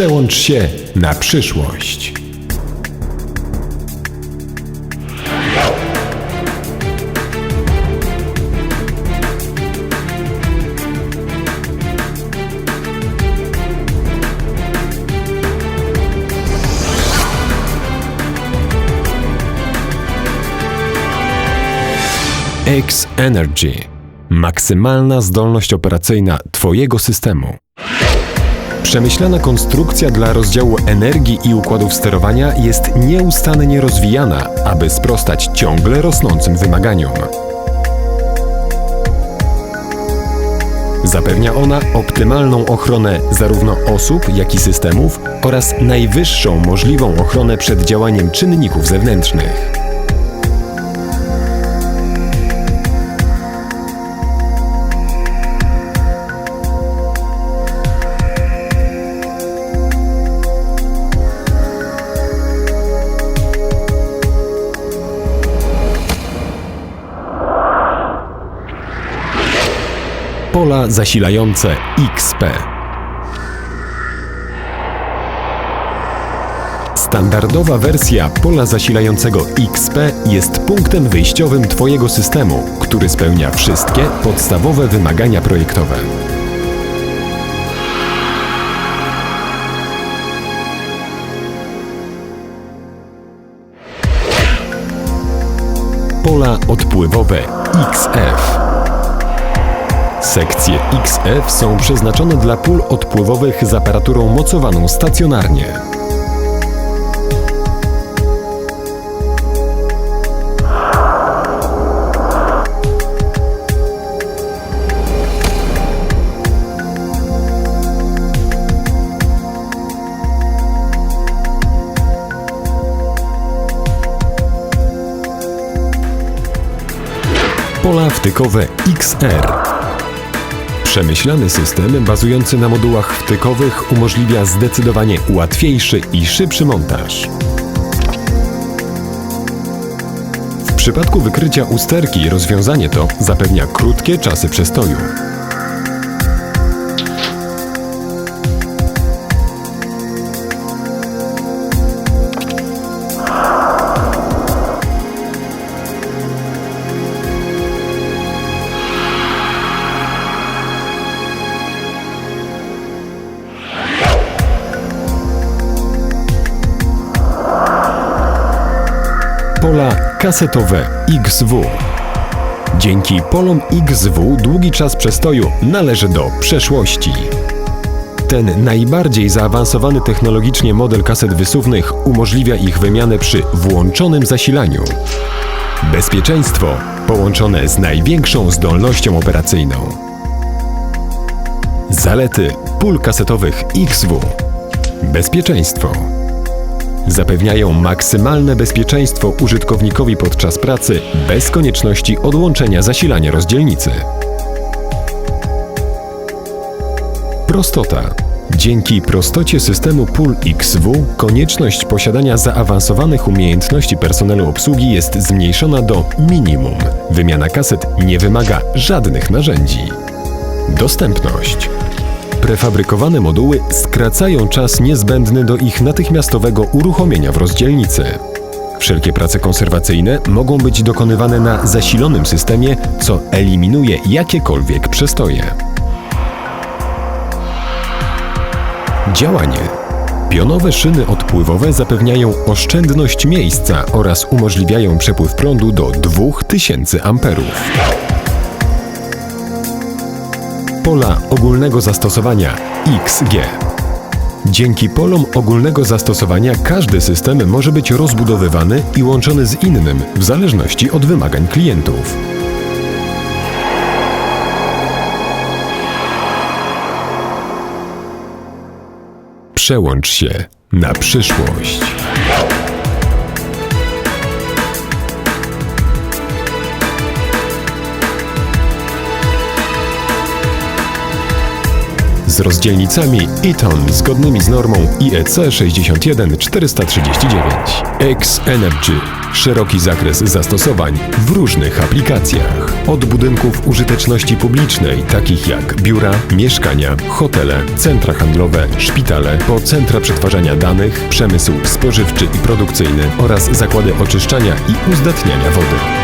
Przełącz się na przyszłość. X Energy. Maksymalna zdolność operacyjna Twojego systemu. Przemyślana konstrukcja dla rozdziału energii i układów sterowania jest nieustannie rozwijana, aby sprostać ciągle rosnącym wymaganiom. Zapewnia ona optymalną ochronę zarówno osób, jak i systemów oraz najwyższą możliwą ochronę przed działaniem czynników zewnętrznych. Pola zasilające XP. Standardowa wersja pola zasilającego XP jest punktem wyjściowym Twojego systemu, który spełnia wszystkie podstawowe wymagania projektowe. Pola odpływowe XF. Sekcje XF są przeznaczone dla pól odpływowych z aparaturą mocowaną stacjonarnie. Pola wtykowe XR. Przemyślany system bazujący na modułach wtykowych umożliwia zdecydowanie łatwiejszy i szybszy montaż. W przypadku wykrycia usterki rozwiązanie to zapewnia krótkie czasy przestoju. Pola kasetowe XW. Dzięki polom XW długi czas przestoju należy do przeszłości. Ten najbardziej zaawansowany technologicznie model kaset wysuwnych umożliwia ich wymianę przy włączonym zasilaniu. Bezpieczeństwo połączone z największą zdolnością operacyjną. Zalety pól kasetowych XW. Bezpieczeństwo zapewniają maksymalne bezpieczeństwo użytkownikowi podczas pracy bez konieczności odłączenia zasilania rozdzielnicy. Prostota. Dzięki prostocie systemu pól XW konieczność posiadania zaawansowanych umiejętności personelu obsługi jest zmniejszona do minimum. Wymiana kaset nie wymaga żadnych narzędzi. Dostępność. Prefabrykowane moduły skracają czas niezbędny do ich natychmiastowego uruchomienia w rozdzielnicy. Wszelkie prace konserwacyjne mogą być dokonywane na zasilonym systemie, co eliminuje jakiekolwiek przestoje. Działanie. Pionowe szyny odpływowe zapewniają oszczędność miejsca oraz umożliwiają przepływ prądu do 2000 amperów. Pola ogólnego zastosowania XG. Dzięki polom ogólnego zastosowania każdy system może być rozbudowywany i łączony z innym w zależności od wymagań klientów. Przełącz się na przyszłość. Rozdzielnicami Eton zgodnymi z normą IEC 61439. X-Energy. Szeroki zakres zastosowań w różnych aplikacjach. Od budynków użyteczności publicznej, takich jak biura, mieszkania, hotele, centra handlowe, szpitale, po centra przetwarzania danych, przemysł spożywczy i produkcyjny oraz zakłady oczyszczania i uzdatniania wody.